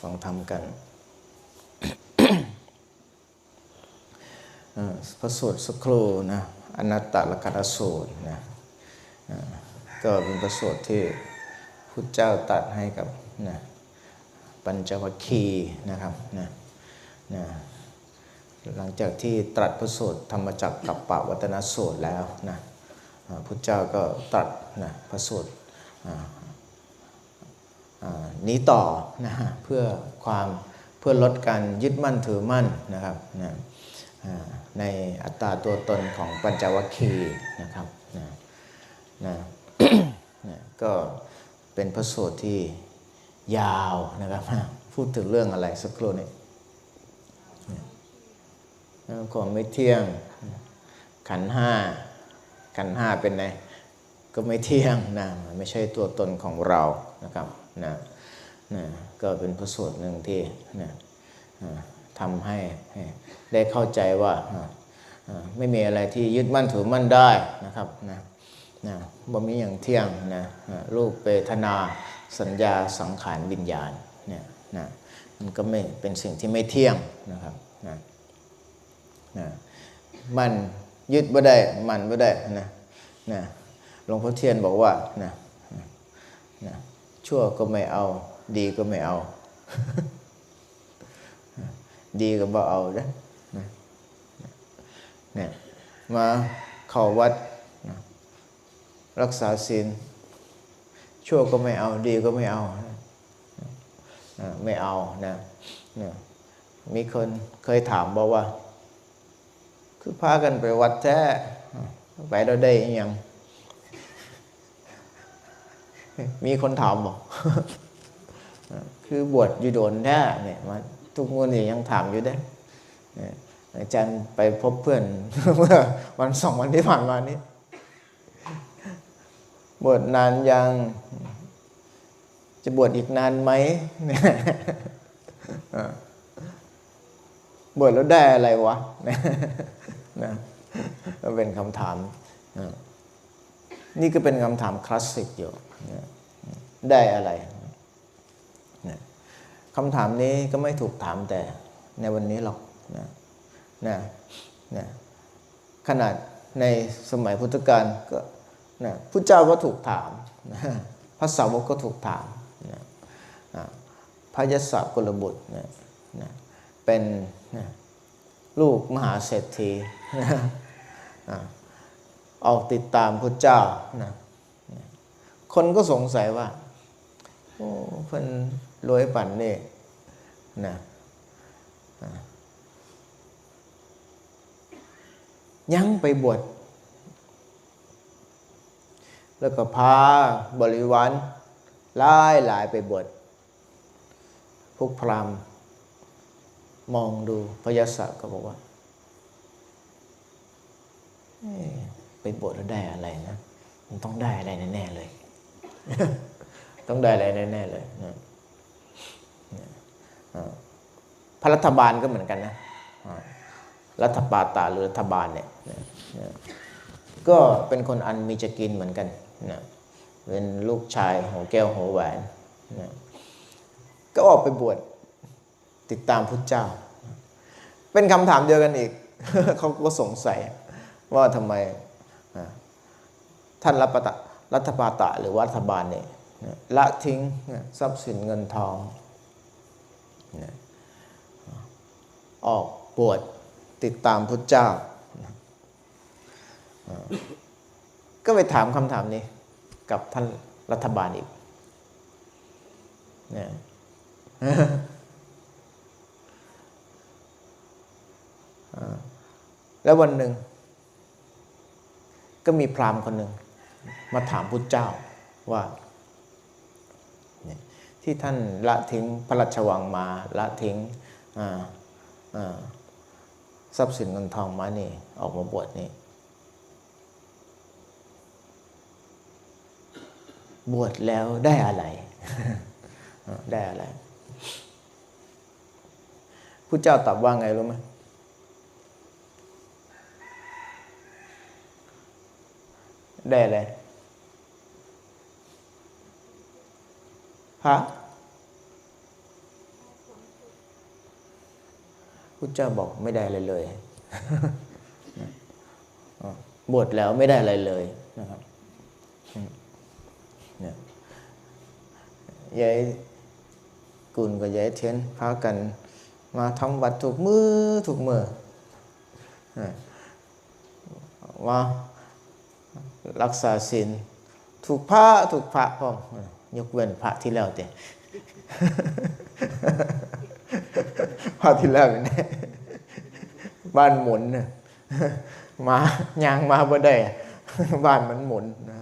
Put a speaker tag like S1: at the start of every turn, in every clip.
S1: ฟังธรรมกันพระสูตรสักครู่นะอนัตตลกนสูตรนะก็เป็นพระสูตรที่พุทธเจ้าตัดให้กับนะปัญจวัคคีย์นะครับนะนะหลังจากที่ตรัสพระสูตรธรรมจักรกับปวัตนสูตรแล้วนะพุทธเจ้าก็ตรัสนะพระสูตรอ่าอ่า นี้ต่อนะเพื่อความเพื่อลดการยึดมั่นถือมั่นนะครับนะในอัตตาตัวตนของปัญจวัคคีย์นะครับนะนะนะก็เป็นพระสูตรที่ยาวนะครับพูดถึงเรื่องอะไรสักครู่นี้ความไม่เที่ยงขันห้าขันห้าเป็นไงก็ไม่เที่ยงนะมันไม่ใช่ตัวตนของเรานะครับ นะนะก็เป็นพระสูตรหนึ่งที่นะทำให้ได้เข้าใจว่าไม่มีอะไรที่ยึดมั่นถือมั่นได้นะครับนะนะบ่มีอย่างเที่ยงนะรูปเปทนาสัญญาสังขารวิญญาณเนี่ยนะมันก็ไม่เป็นสิ่งที่ไม่เที่ยงนะครับนะนะมันยึดบ่ได้มันบ่ได้นะนะหลวงพ่อเทียนบอกว่านะนะ ชั่วก็ไม่เอา ดีก็ไม่เอา ดีก็บ่เอานะเนี่ยมาเข้าวัด รักษาศีลชั่วก็ไม่เอา ดีก็ไม่เอาไม่เอานะนะมีคนเคยถามบอกว่า คือพากันไปวัดแท้ไปเราได้ยัง มีคนถามบอกคือบวชอยู่โดนแท้เนี่ยมาทุกวันนี้ยังถามอยู่เด้เนี่ยอาจารย์ไปพบเพื่อนเมื่อวันสองวันที่ผ่านมานี้บวชนานยัง จะบวชอีกนานไหมเนี่ยบวชแล้วได้อะไรวะนะก็เป็นคำถาม นี่ก็เป็นคำถามคลาสสิกอยู่ ได้อะไรนะคำถามนี้ก็ไม่ถูกถามแต่ในวันนี้หรอกนะนะนะขนาดในสมัยพุทธกาลก็นะพุทธเจ้าก็ถูกถามนะพระสาวกก็ถูกถามนะอ่าพระยศกุลบุตรนะนะเป็นนะลูกมหาเศรษฐีนะอ่าออกติดตามพระเจ้านะคนก็สงสัยว่า โอ้เพิ่นรวยปั่นนี่นะยังไปบวชแล้วก็พาบริวารหลายหลายไปบวชพวกพราหมณ์มองดูพระยศก็บอกว่าไปบวชแล้วได้อะไรนะ มันต้องได้อะไรแน่ ๆ เลย ต้องได้อะไรแน่ๆเลยนะพระรัฐบาลก็เหมือนกันนะรัฐบาตาหรือรัฐบาลเนี่ยก็เป็นคนอันมีจะกินเหมือนกันนะเป็นลูกชายหัวแก้วหัวแหวนนะก็ออกไปบวชติดตามพุทธเจ้า เป็นคำถามเดียวกันอีก เขาก็สงสัยว่าทำไมท่านรัฐปตะรัฐบาตะหรือรัฐบาลเนี่ย ละทิ้งทรัพย์สินเงินทอง ออกบวชติดตามพุทธเจ้า ก็ไปถามคำถามนี้กับท่านรัฐบาลอีกนะแล้ววันหนึ่ง ก็มีพราหมณ์คนหนึ่งมาถามพุทธเจ้าว่า ที่ท่านละทิ้งพระราชวังมาละทิ้งทรัพย์สินเงินทองมานี่ออกมาบวชนี่บวชแล้วได้อะไร ได้อะไรพุทธเจ้าตอบว่าไงรู้ไหมได้เลย ฮะพุทธเจ้าบอกไม่ได้อะไรเลยบวชแล้วไม่ได้อะไรเลยนะครับเนี่ยยายกุลกับยายเทียนพากัน มาทำวัดถูกมือถูกมือว่ารักษาศีลถูกพระถูกพระพ่อม ยกเว้นพระที่แล้วแต่พระที่แล้วเนี่ยบ้านหมุนน่ะมายางมาบ่ได้บ้านมันหมุนนะ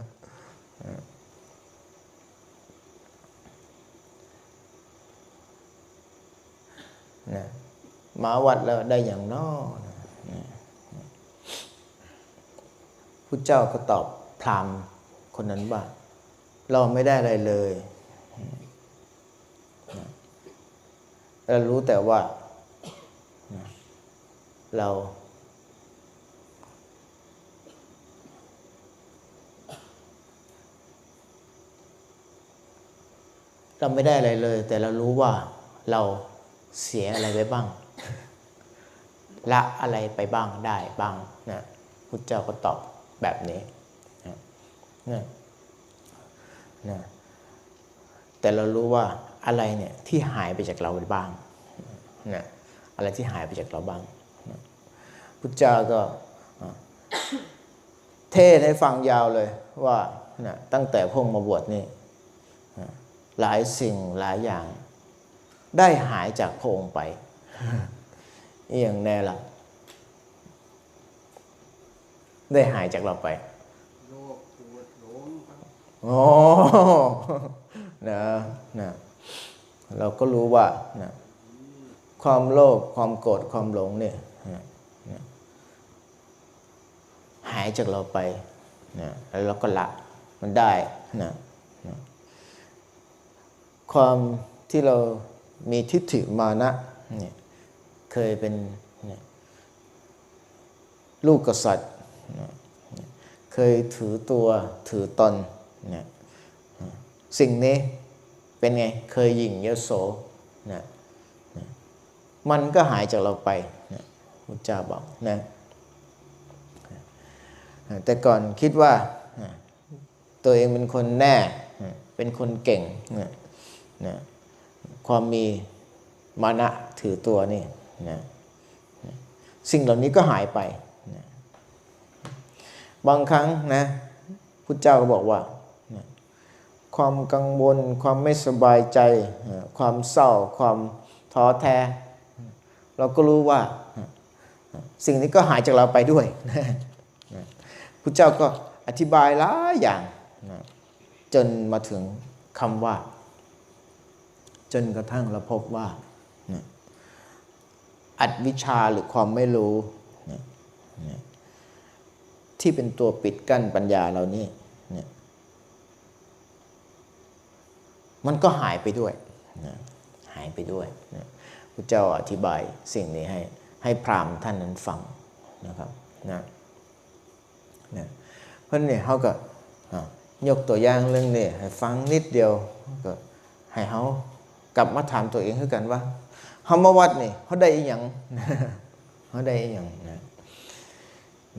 S1: นะมาวัดแล้วได้อย่างนอนะนะพุทธเจ้าก็ตอบพรามคนนั้นว่า เราไม่ได้อะไรเลยเรารู้แต่ว่า เรา เราไม่ได้อะไรเลย แต่เรารู้ว่าเราเสียอะไรไปบ้าง ละอะไรไปบ้างได้บ้างนะพุทธเจ้าก็ตอบแบบนี้นะ นะแต่เรารู้ว่าอะไรเนี่ยที่หายไปจากเราบ้างนะอะไรที่หายไปจากเราบ้างนะพุทธเจ้าก็เทศให้ฟังยาวเลยว่านะตั้งแต่พงมาบวชนี่หลายสิ่งหลายอย่าง ได้หายจากพระองค์ไปอย่างแน่ละได้หายจากเราไป
S2: โลภโกรธหลงครับ
S1: โอ้นะนะเราก็รู้ว่านะความโลภความโกรธความหลงเนี่ยนะนะหายจากเราไปนะแล้วเราก็ละมันได้นะนะความที่เรามีทิฏฐิมานะเนี่ยเคยเป็นลูกกษัตริย์นะเคยถือตัวถือตน นี่ยสิ่งนี้เป็นไงเคยหยิ่งยโสนะนะมันก็หายจากเราไปนะพุทธเจ้าบอกนะแต่ก่อนคิดว่าตัวเองเป็นคนแน่ เป็นคนเก่งนะนะความมีมานะถือตัวนี่นะสิ่งเหล่านี้ก็หายไปนะบางครั้งนะพุทธเจ้าก็บอกว่า ความกังวล ความไม่สบายใจ ความเศร้า ความท้อแท้ เราก็รู้ว่าสิ่งนี้ก็หายจากเราไปด้วยนะพุทธเจ้าก็อธิบายหลายอย่าง จนมาถึงคำว่า จนกระทั่งเราพบว่า อัดวิชาหรือความไม่รู้ ที่เป็นตัวปิดกั้นปัญญาเรานี่เนี่ย มันก็หายไปด้วยนะหายไปด้วยนะพระเจ้าอธิบายสิ่งนี้ให้ให้พรามท่านนั้นฟังนะครับนะนะเพราะนี่เขาก็ยกตัวอย่างเรื่องนี้ให้ฟังนิดเดียวก็ให้เขากลับมาถามตัวเองคือกันว่าเขามาวัดนี่เขาได้อีหยังเขาได้อีหยังนะ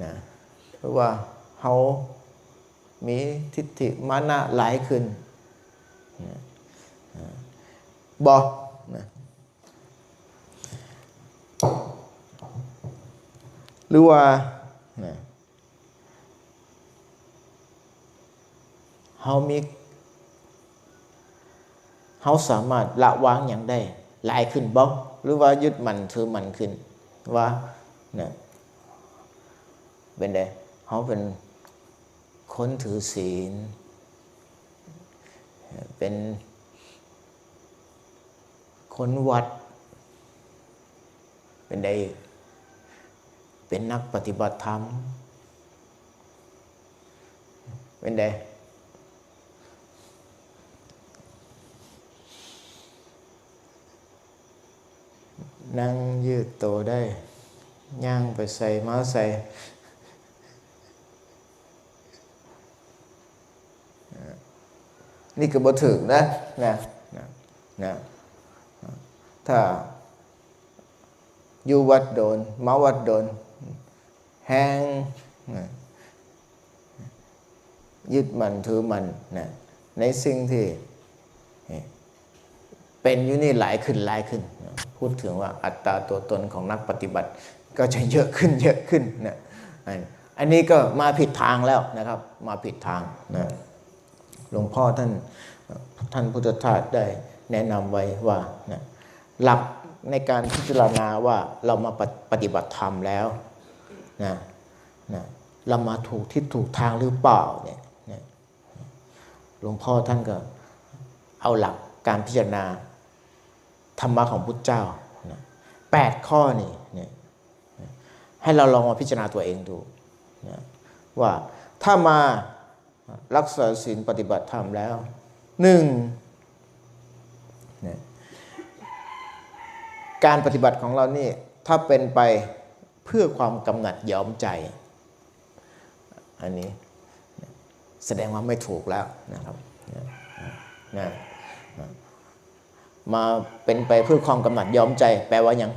S1: นะเพราะว่าเขามีทิฏฐิมานะหลายขึ้น บอนะหรือว่านะเฮามีเฮาสามารถละวางอย่างได้หลายขึ้นบ่หรือว่ายึดมันถือมันขึ้น ว่านะเป็นไดเฮาเป็นคนถือศีลเป็น คนวัด เป็นได้เป็นนักปฏิบัติธรรม เป็นได้นั่งยืดตัวได้ ย่างไปใส่มาใส่นี่ก็บ่ถึงนะนะนะนะ ถ้าอยู่วัดโดน มาวัดโดน แห้งยึดมันถือมันนะในสิ่งที่ เป็นอยู่นี่หลายขึ้นหลายขึ้น พูดถึงว่าอัตราตัวตนของนักปฏิบัติ ก็จะเยอะขึ้นเยอะขึ้นนะอันนี้ก็มาผิดทางแล้วนะครับ มาผิดทางนะหลวงพ่อท่านท่านพุทธทาสได้แนะนำไว้ว่านะ หลักในการพิจารณาว่าเรามาปฏิปฏิบัติธรรมแล้วนะนะเรามาถูกทิศถูกทางหรือเปล่าเนี่ยหลวงพ่อท่านก็เอาหลักการพิจารณาธรรมะของพุทธเจ้าแปดข้อนี่เนี่ยให้เราลองมาพิจารณาตัวเองดูนะว่าถ้ามารักษาศีลปฏิบัติธรรมแล้วหนึ่ง การปฏิบัติของเรานี่ถ้าเป็นไปเพื่อความกำหนัดยอมใจ อันนี้แสดงว่าไม่ถูกแล้วนะครับนะนะมาเป็นไปเพื่อความกำหนัดยอมใจ แปลว่ายัง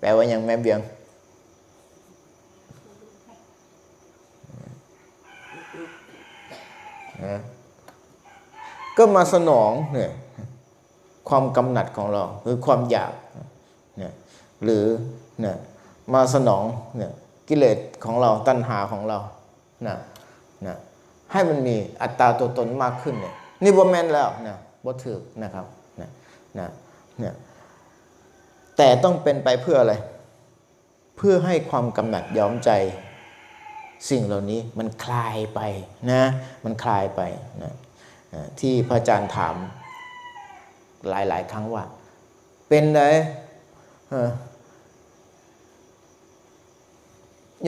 S1: แปลว่ายังแม่เบียงนะก็มาสนองเนี่ย ความกำหนัดของเราหรือความอยากเนี่ยหรือเนี่ยมาสนองเนี่ยกิเลสของเราตัณหาของเรานะนะให้มันมีอัตราตัวตนมากขึ้นเนี่ยนี่บ่แม่นแล้วนะบ่ถือนะครับนะนะเนี่ยแต่ต้องเป็นไปเพื่ออะไร เพื่อให้ความกำหนัดย้อมใจ สิ่งเหล่านี้มันคลายไปนะมันคลายไปนะที่พระอาจารย์ถาม หลาย ๆ ครั้งว่า เป็นไงเอ่อ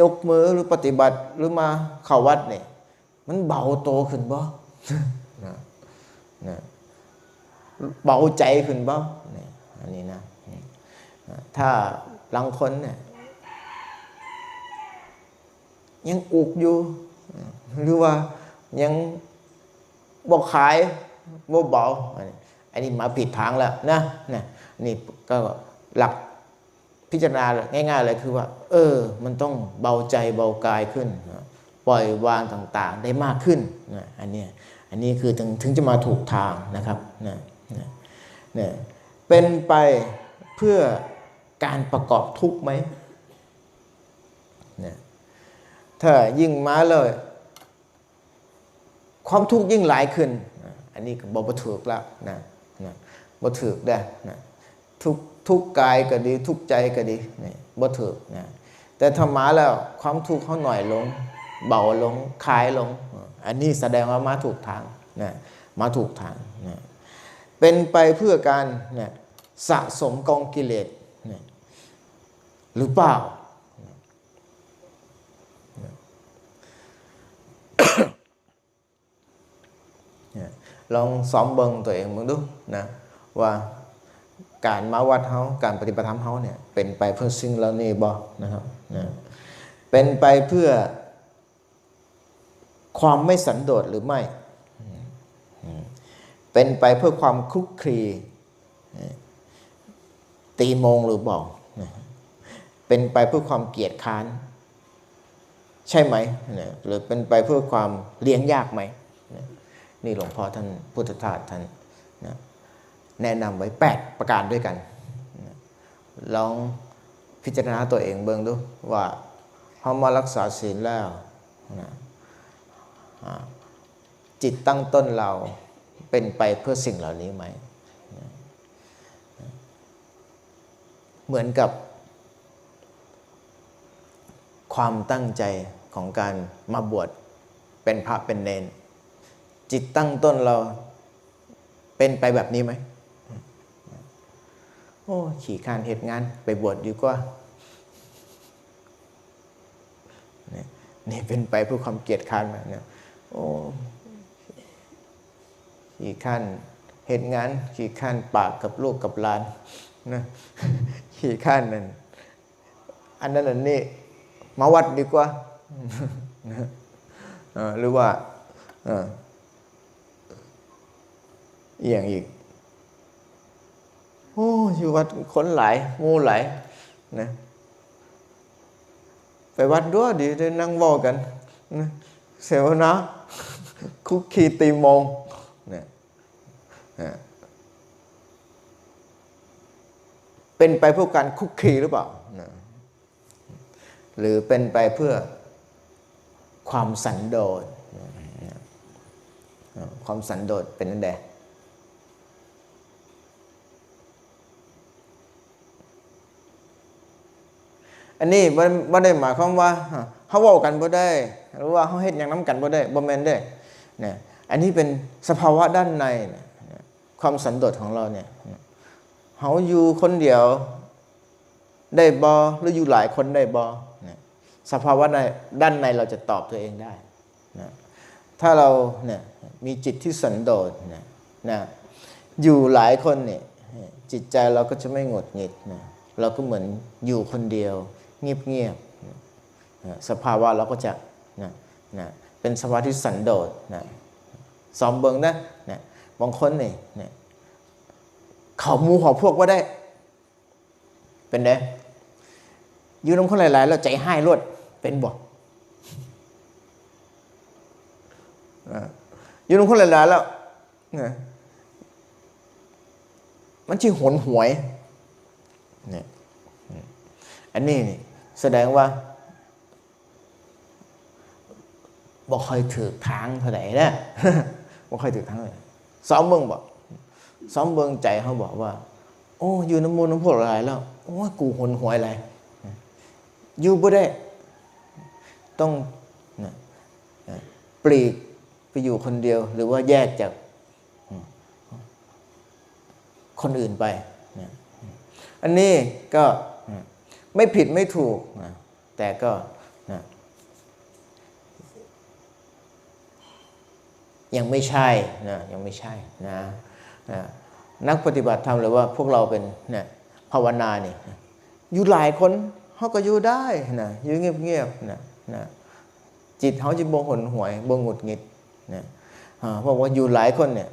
S1: ยกมือหรือปฏิบัติหรือมาเข้าวัดเนี่ยมันเบาโตขึ้นบ่นะนะเบาใจขึ้นบ่เนี่ยอันนี้นะนะถ้าบางคนเนี่ยยังอุกอยู่ หรือว่ายังบอกขายบ่เบาอันนี้ อันนี้มาผิดทางแล้วนะนะนี่ก็หลักพิจารณาง่ายๆเลยคือว่า เออ มันต้องเบาใจเบากายขึ้น ปล่อยวางต่างๆได้มากขึ้นนะอันนี้อันนี้คือถึงถึงจะมาถูกทางนะครับนะนะนะเป็นไปเพื่อการประกอบทุกข์ไหมนะถ้ายิ่งมาเลย ความทุกข์ยิ่งหลายขึ้น อันนี้ก็บอกบ่ถูกแล้วนะ นะบ่ถูกได้นะทุกทุกกายก็ดี ทุกใจก็ดีนี่บ่ถูกนะแต่ถ้ามาแล้วความทุกข์เขาหน่อยลง เบาลงคลายลง อันนี้แสดงว่ามาถูกทางนะมาถูกทางนะเป็นไปเพื่อการนะสะสมกองกิเลสนะหรือเปล่า เนี่ย ลองซ้อมเบิงตัวเองมึงดูนะว่าการมาวัดเฮาการปฏิบัติธรรมเฮาเนี่ยเป็นไปเพื่อสิ่งเหล่านี้บ่นะครับนะเป็นไปเพื่อความไม่สันโดษหรือไม่ เป็นไปเพื่อความคลุกคลีตีมงหรือบอกเป็นไปเพื่อความเกียจค้าน ใช่ไหม หรือเป็นไปเพื่อความเลี้ยงยากไหม นี่หลวงพ่อท่านพุทธทาสท่านนะแนะนำไว้ 8 ประการด้วยกันนะลองพิจารณาตัวเองเบิ่งดูว่าเขามารักษาศีลแล้วนะจิตตั้งต้นเราเป็นไปเพื่อสิ่งเหล่านี้ไหมนะเหมือนกับ ความตั้งใจของการมาบวชเป็นพระเป็นเนน จิตตั้งต้นเราเป็นไปแบบนี้ไหมโอ้ขี่คานเหตุงานไปบวชดีกว่านี่เป็นไปเพื่อความเกลียดค้านมาเนี่ยโอ้ขี่คานเหตุงาน ขี่คานปากกับลูกกับลานนะขี่คานนั่นอันนั้นอันนี้มาวัดดีกว่าหรือว่า อย่างอีก โอ้อยู่วัดคนหลายมูหลายนะไปวัดด้วยดีได้นั่งวอกันนะเสวนาคุกคีตีมงนะนะเป็นไปเพื่อการคุกคีหรือเปล่านะหรือเป็นไปเพื่อความสันโดษนะความสันโดษเป็นนั่นแหละ อันนี้บ่บ่ได้หมายความว่าเขาเว้ากันบ่ได้ หรือว่าเขาเฮ็ดหยังนํกันบ่ได้บ่แม่นเด้เนี่ยอันนี้เป็นสภาวะด้านในความสันโดษของเราเนี่ยเขาอยู่คนเดียวได้บ่หรืออยู่หลายคนได้บ่เนี่ยสภาวะในด้านในเราจะตอบตัวเองได้นะถ้าเราเนี่ยมีจิตที่สันโดษนะนะอยู่หลายคนเนี่ยจิตใจเราก็จะไม่หงดหงิดนะเราก็เหมือนอยู่คนเดียว เงียบๆนะสภาวะเราก็จะนะนะเป็นสภาวะที่สันโดษนะซ้อมเบิงนะนะบางคนนี่นะเขามูเขาพวกว่าได้ เป็นไงอยู่น้ำคนหลายๆแล้วใจให้รวดเป็นบ่อยู่น้ำคนหลายๆแล้วนะมันชื่อหนหวยเนี่ย อันนี้แสดงว่าบ่ค่อยถือทางเท่าไหร่นะบ่ค่อยถือทางเลยซ้อมเบิ่งบ่ซ้อมเบิ่งใจเขาบอกว่า โอ้อยู่น้ำมูลน้ำพวกหลายแล้วโอ้กูหนหวยอะไรอยู่บ่ได้ ต้องปลีกไปอยู่คนเดียว หรือว่าแยกจากคนอื่นไป อันนี้ก็ ไม่ผิดไม่ถูกนะแต่ก็นะยังไม่ใช่นะยังไม่ใช่นะนะนักปฏิบัติธรรมหรือว่าพวกเราเป็นนะภาวนาเนี่ยนะอยู่หลายคนเขาก็อยู่ได้นะอยู่เงียบๆนะนะจิตเขาจะบ่หนหวยบ่หงุดหงิดนะอ่าเพราะว่าอยู่หลายคนเนี่ย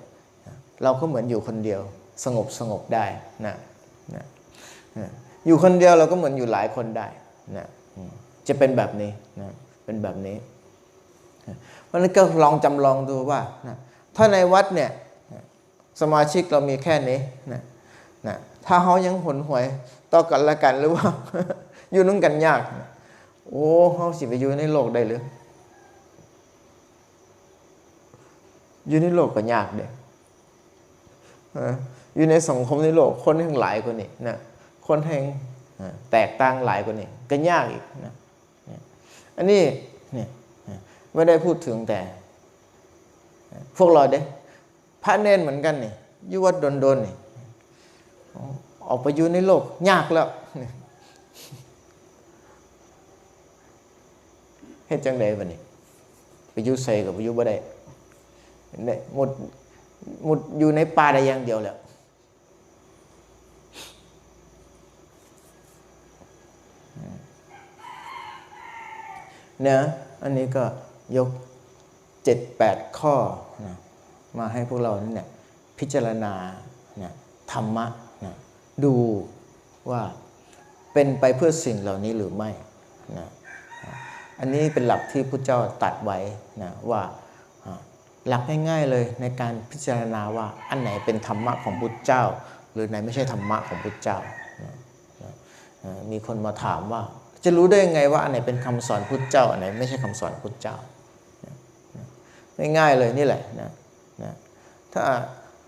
S1: เราก็เหมือนอยู่คนเดียวสงบสงบได้นะนะนะ อยู่คนเดียวเราก็เหมือนอยู่หลายคนได้นะจะเป็นแบบนี้นะเป็นแบบนี้นะเพราะนั้นก็ลองจำลองดูว่านะถ้าในวัดเนี่ยสมาชิกเรามีแค่นี้นะนะถ้าเขายังหนหวยต่อกันละกันหรือว่าอยู่นุ่งกันยากนะโอ้เขาสิไปอยู่ในโลกได้หรืออยู่ในโลกก็ยากเด้เอออยู่ในสังคมในโลกคนทั้งหลายกว่านี้นะ คนแห่งแตกต่างหลายกว่านี้ก็ยากอีกนะอันนี้เนี่ยไม่ได้พูดถึงแต่ พวกเราเด้พระเนนเหมือนกันนี่อยู่วัดโดนๆนี่ออกไปอยู่ในโลก ยากแล้วเฮ็ดจังไดบัดนี้ไปอยู่ใส่กับไปอยู่บ่ได้เนี่ยหมดหมดอยู่ในป่าได้อย่างเดียวแล้ว นะอันนี้ก็ยกเจ็ดแปดข้อนะมาให้พวกเราเนี่ยพิจารณานะธรรมะนะดูว่าเป็นไปเพื่อสิ่งเหล่านี้หรือไม่นะอันนี้เป็นหลักที่พระเจ้าตัดไว้นะว่าหลักง่ายๆเลยในการพิจารณาว่าอันไหนเป็นธรรมะของพุทธเจ้า หรือไหนไม่ใช่ธรรมะของพุทธเจ้านะนะอ่ามีคนมาถามว่า จะรู้ได้ยังไงว่าอันไหนเป็นคำสอนพุทธเจ้าอันไหนไม่ใช่คำสอนพุทธเจ้าง่ายๆเลยนี่แหละนะนะถ้า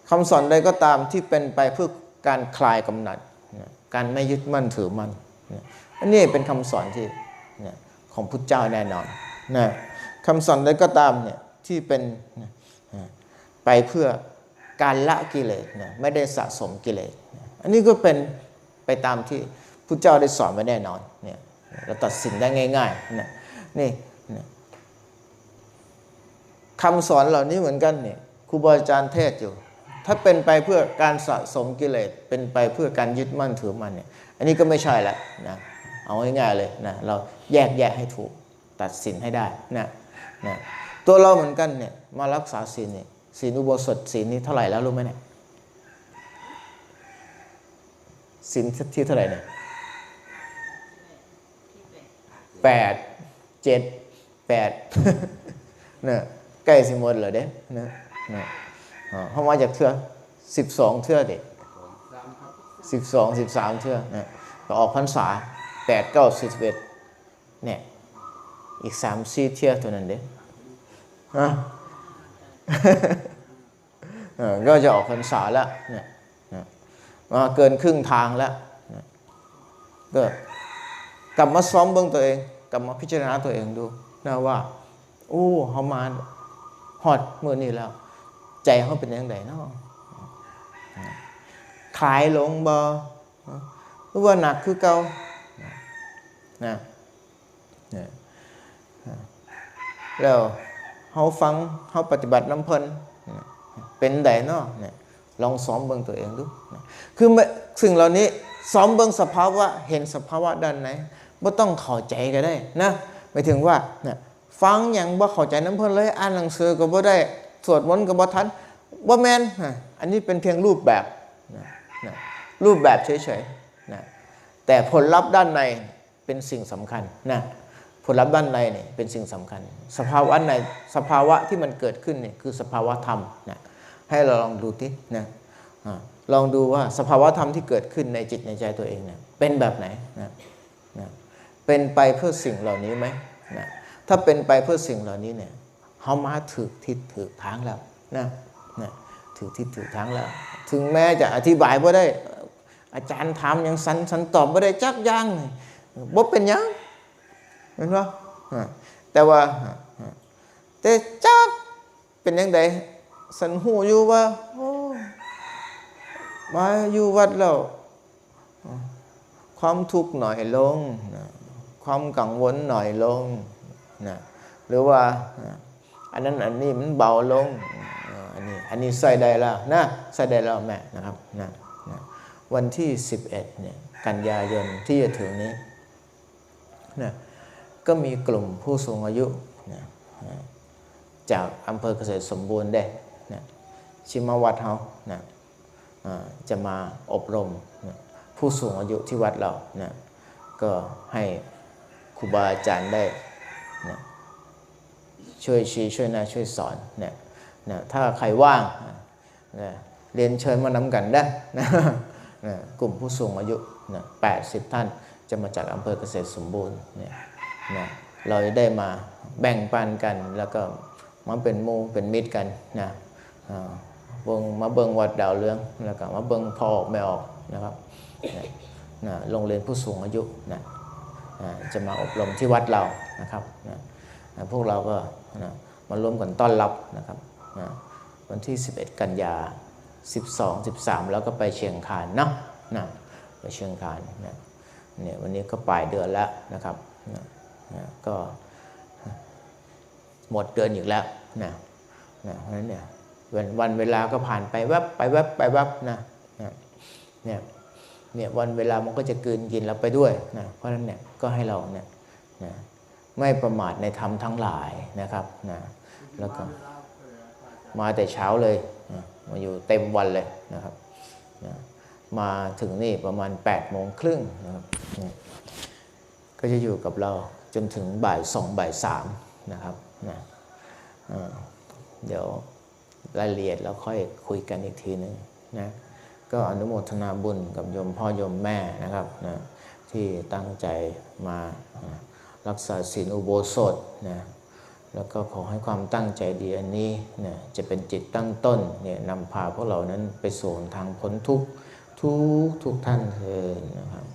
S1: คำสอนใดก็ตามที่เป็นไปเพื่อการคลายกำหนัดนะการไม่ยึดมั่นถือมั่นนะอันนี้เป็นคำสอนที่นะของพุทธเจ้าแน่นอนนะคำสอนใดก็ตามเนี่ยที่เป็นนะไปเพื่อการละกิเลสนะไม่ได้สะสมกิเลสนะอันนี้ก็เป็นไปตามที่พระเจ้าได้สอนไว้แน่นอน เราตัดสินได้ง่ายๆนะนี่นะคำสอนเหล่านี้เหมือนกันเนี่ยครูบาอาจารย์เทศอยู่ ถ้าเป็นไปเพื่อการสะสมกิเลสเป็นไปเพื่อการยึดมั่นถือมั่นเนี่ยอันนี้ก็ไม่ใช่ละนะเอาง่ายๆเลยนะเราแยกแยะให้ถูกตัดสินให้ได้นะนะตัวเราเหมือนกันเนี่ยมารักษาศีลเนี่ยศีลอุโบสถศีลนี้เท่าไหร่แล้วรู้ไหมเนี่ยสินที่เท่าไหร่เนี่ย แปดเจ็ดแปดเนี่ยใกล้สิหมดเลยเด้นะนะเขามาจากเทือสิบสองเทือเด็ก
S2: สิบ
S1: สองสิบสามเทือนะก็ออกพรรษาแปดเก้าสิบเอ็ดเนี่ยอีกสามสี่เทือเท่านั้นเด้ฮะก็จะออกพรรษาแล้วเนี่ยมาเกินครึ่งทางแล้วก็กลับมาซ้อมเบื้องตัวเอง กลับมาพิจารณาตัวเองดูนะว่าโอ้เขามาฮอดมือนี้แล้ว ใจเขาเป็นยังไงเนาะคลายลงบ่หรือว่าหนักคือเก่านะแล้วเขาฟังเขาปฏิบัติน้ำเพลินเป็นไดเนาะเนี่ยลองซ้อมเบิ่งตัวเองดู คือสิ่งเหล่านี้ซ้อมเบิ่งสภาวะ เห็นสภาวะด้านไหน ไม่ต้องเข้าใจก็ได้นะหมายถึงว่าเนี่ยฟังอย่างบ่เข้าใจน้ำเพิ่นเลยอ่านหนังสือก็บ่ได้สวดมนต์ก็บ่ทันบ่แมนนะอันนี้เป็นเพียงรูปแบบนะนะรูปแบบเฉยๆนะแต่ผลลัพธ์ด้านในเป็นสิ่งสำคัญนะผลลัพธ์ด้านในเนี่ยเป็นสิ่งสำคัญ สภาวะในสภาวะที่มันเกิดขึ้นเนี่ยคือสภาวะธรรมนะให้เราลองดูที่นะลองดูว่าสภาวะธรรมที่เกิดขึ้นในจิตในใจตัวเองเนี่ยเป็นแบบไหนนะ เป็นไปเพื่อสิ่งเหล่านี้ไหมนะถ้าเป็นไปเพื่อสิ่งเหล่านี้เนี่ยเขามาถือทิศถือทางแล้วนะนะถือทิศถือทางแล้ว ถึงแม้จะอธิบายบ่ได้ อาจารย์ถามย่างสันสันตอบบ่ได้จักยังบ่เป็นยังเห็นปะแต่ว่าอ่าอ่าแต่จักเป็นยังไงสันหูอยู่ว่าโอ้มาอยู่วัดแล้วความทุกข์หน่อยลงนะ ความกังวลหน่อยลงนะหรือว่าอันนั้นอันนี้มันเบาลงอันนี้อันนี้ใส่ได้แล้วนะใส่ได้แล้วแม่นะครับนะนะวันที่ 11เนี่ยกันยายนที่จะถึงนี้นะก็มีกลุ่มผู้สูงอายุนะนะจากอำเภอเกษตรสมบูรณ์ได้นะชิมาวัดเฮานะจะมาอบรมนะผู้สูงอายุที่วัดเรานะก็ให้ ครูบาอาจารย์ได้นะช่วยชี้ช่วยแนะช่วยสอนนะนะถ้าใครว่างนะเรียนเชิญมานำกันได้นะนะกลุ่มผู้สูงอายุนะ80 ท่านจะมาจากอำเภอเกษตรสมบูรณ์เนี่ยนะเราจะได้มาแบ่งปันกันแล้วก็มาเป็นมูเป็นมิตรกันนะเบิงมาเบิงวัดดาวเรืองแล้วก็มาเบิงพอออกไม่ออกนะครับนะโรงเรียนผู้สูงอายุนะ จะมาอบรมที่วัดเรานะครับนะพวกเราก็นะมาร่วมกันต้อนรับนะครับนะวันที่ 11 กันยา 12 13 แล้วก็ไปเชียงคานเนาะนะไปเชียงคานนะเนี่ยวันนี้ก็ปลายเดือนแล้วนะครับนะนะก็หมดเดือนอีกแล้วนะนะเพราะฉะนั้นเนี่ยวันวันเวลาก็ผ่านไปแวบไปแวบไปแวบนะนะเนี่ย เนี่ยวันเวลามันก็จะกืนกินเราไปด้วยนะเพราะฉะนั้นเนี่ยก็ให้เราเนี่ยนะไม่ประมาทในธรรมทั้งหลายนะครับนะแล้วก็มาแต่เช้าเลยนะมาอยู่เต็มวันเลยนะครับนะมาถึงนี่ประมาณ8ปดโมงครึ่งนะครับนะก็จะอยู่กับเราจนถึงบ่ายสองบ่ายสามนะครับนะเดี๋ยวรายละเอียดเราค่อยคุยกันอีกทีหนึ่งนะ ก็อนุโมทนาบุญกับโยมพ่อโยมแม่นะครับนะที่ตั้งใจมารักษาศีลอุโบสถนะแล้วก็ขอให้ความตั้งใจดีอันนี้เนี่ยจะเป็นจิตตั้งต้นเนี่ยนำพาพวกเรานั้นไปสู่ทางพ้นทุกทุกทุกท่านเถิดนะครับ